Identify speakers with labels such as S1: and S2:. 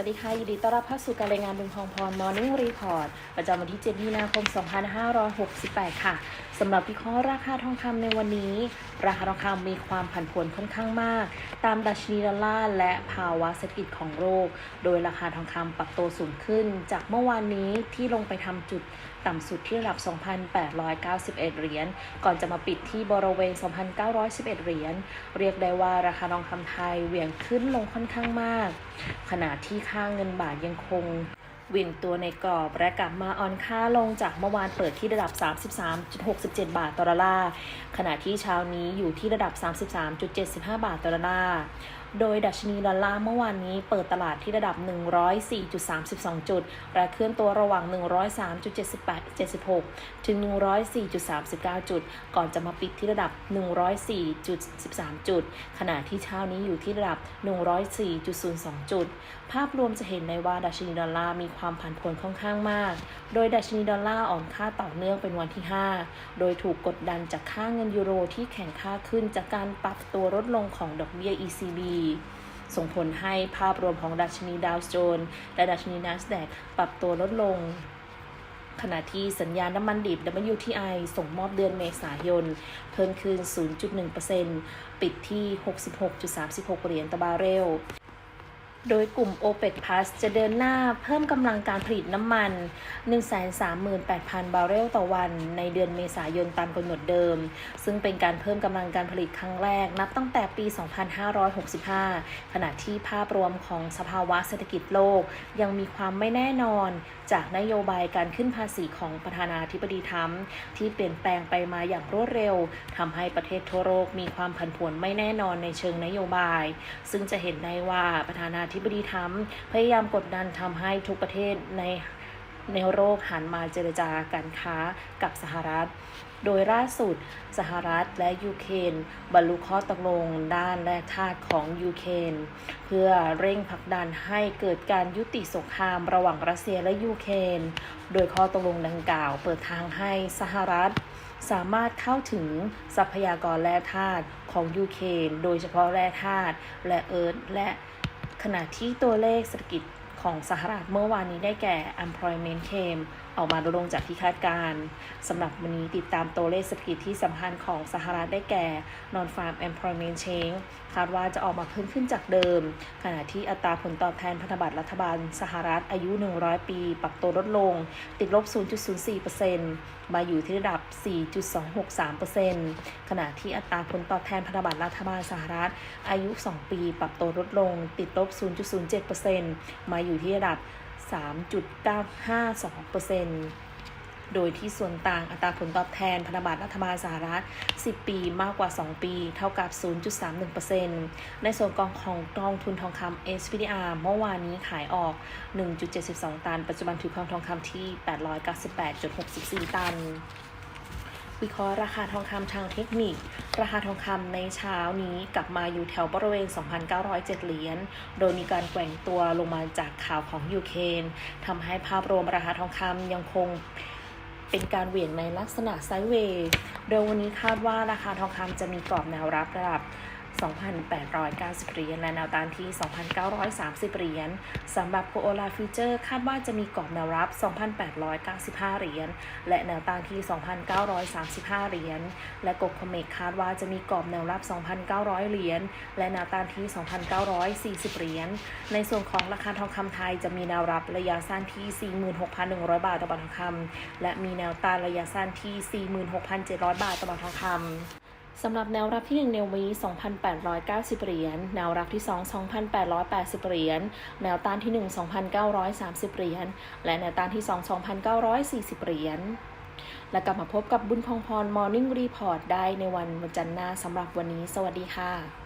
S1: วัสดีค่ะ ยินดีต้อนรับเข้าสู่การรายงานบุญพองพรมอร์นิ่งรีพอร์ตประจำวันที่ 7 มีนาคม 2568 ค่ะสำหรับวิเคราะห์ราคาทองคำในวันนี้ ราคาทองคำมีความผันผวนค่อนข้างมาก ตามดัชนีดอลลาร์และภาวะเศรษฐกิจของโลก โดยราคาทองคำปรับตัวสูงขึ้น จากเมื่อวานนี้ที่ลงไปทำจุดต่ำสุดที่ระดับ 2,891 เหรียญ ก่อนจะมาปิดที่บริเวณ 2,911 เหรียญ เรียกได้ว่าราคาทองคำไทยเหวี่ยงขึ้นลงค่อนข้างมาก ขณะที่ค่าเงินบาทยังคง วิ่งตัวในกรอบและกลับมาออนค่าลงจากเมื่อวานเปิดที่ระดับ 33.67 บาทต่อดอลลาร์ขณะที่เช้านี้อยู่ที่ระดับ 33.75 บาทต่อดอลลาร์โดยดัชนีดอลลาร์เมื่อวานนี้เปิดตลาดที่ระดับ 104.32 จุด และเคลื่อนตัวระหว่าง 103.78 76 ถึง 104.39 จุด ก่อนจะมาปิดที่ระดับ 104.13 จุด ขณะที่เช้านี้อยู่ที่ระดับ 104.02 จุด ภาพรวมจะเห็นได้ว่าดัชนีดอลลาร์มีความผันผวนค่อนข้างมาก โดยดัชนีดอลลาร์อ่อนค่าต่อเนื่องเป็นวันที่ 5 โดยถูกกดดันจากค่าเงินยูโรที่แข็งค่าขึ้นจากการปรับตัวลดลงของดอกเบี้ย ECB ส่งผลให้ภาพรวมของดัชนีดาวโจนส์และดัชนีนัสแดกปรับตัวลดลง ขณะที่สัญญาณน้ำมันดิบ WTI ส่งมอบเดือนเมษายน เพิ่มขึ้น 0.1%ปิดที่ 66.36 เหรียญต่อบาร์เรล โดยกลุ่ม OPEC Plus จะเดินหน้าเพิ่มกำลังการผลิตน้ำมัน 138,000 บาร์เรลต่อวัน ในเดือนเมษายนตามกำหนดเดิม ซึ่งเป็นการเพิ่มกำลังการผลิตครั้งแรกนับตั้งแต่ปี 2565 ขณะที่ภาพรวมของสภาวะเศรษฐกิจโลก ยังมีความไม่แน่นอน จากนโยบายการขึ้นภาษีของประธานาธิบดีทรัมป์ที่เปลี่ยนแปลงไปมาอย่างรวดเร็วทำให้ประเทศทั่วโลกมีความผันผวนไม่แน่นอนในเชิงนโยบาย ซึ่งจะเห็นได้ว่าประธานาธิบดีทรัมป์พยายามกดดันทำให้ทุกประเทศในในโลกหันมาเจรจาการค้ากับสหรัฐ โดยล่าสุดสหรัฐและยูเครนบรรลุข้อตกลงด้านแร่ธาตุของยูเครนเพื่อเร่งผลักดันให้เกิดการยุติสงครามระหว่างรัสเซียและยูเครนโดยข้อตกลงดังกล่าวเปิดทางให้สหรัฐ สามารถเข้าถึงทรัพยากรแร่ธาตุของยูเครนโดยเฉพาะแร่ธาตุและเอิร์ธและ ขณะที่ตัวเลขเศรษฐกิจ ของสหรัฐเมื่อวานนี้ได้แก่ employment claim ออกมาลดลงจากที่คาดการณ์สำหรับวันนี้ติดตามตัวเลขเศรษฐกิจที่สำคัญของสหรัฐได้แก่ non farm employment change คาดว่าจะออกมาเพิ่มขึ้นจากเดิม ขณะที่อัตราผลตอบแทนพันธบัตรรัฐบาลสหรัฐอายุ 100 ปี ปรับตัวลดลง ติดลบ 0.04%มาอยู่ที่ระดับ 4.263%ขณะที่อัตราผลตอบแทนพันธบัตรรัฐบาลสหรัฐอายุ 2 ปี ปรับตัวลดลง ติดลบ 0.07%มาอยู่ที่ระดับ 3.952%โดยที่ส่วนต่างอัตราผลตอบแทนพันธบัตรรัฐบาลสหรัฐ 10 ปีมากกว่า 2 ปี เท่ากับ 0.31%ในส่วนกองของกองทุนทองคำ SPDR เมื่อวานนี้ขายออก 1.72 ตัน ปัจจุบันถือครองทองคำที่ 898.64 ตัน วิเคราะห์ราคาทองคำทางเทคนิค ราคาทองคำในเช้านี้กลับมาอยู่แถวบริเวณ 2,907 เหรียญ โดยมีการแกว่งตัวลงมาจากข่าวของยูเครนทำให้ภาพรวมราคาทองคำยังคงเป็นการเหวี่ยงในลักษณะไซด์เวย์ โดยวันนี้คาดว่าราคาทองคำจะมีกรอบแนวรับระดับ 2,890 เหรียญและแนวต้านที่ 2,930 เหรียญสำหรับโคโอลาฟิวเจอร์คาดว่าจะมีกรอบแนวรับ 2,895 เหรียญและแนวต้านที่ 2,935 เหรียญและกบคอมเมกคาดว่าจะมีกรอบแนวรับ 2,900 เหรียญและแนวต้านที่ 2,940 เหรียญในส่วนของราคาทองคำไทยจะมีแนวรับระยะสั้นที่ 46,100 บาทต่อบาททองคำและมีแนวต้านระยะสั้นที่ 46,700 บาทต่อบาททองคำ สำหรับแนวรับที่ 1 ในวันนี้ 2,890 เหรียญ แนวรับที่ 2 2,880 เหรียญ แนวต้านที่ 1 2,930 เหรียญ และแนวต้านที่ 2 2,940 เหรียญ และกลับมาพบกับบุญคองพร Morning Report ได้ในวันวันจันทร์หน้าสำหรับวันนี้ สวัสดีค่ะ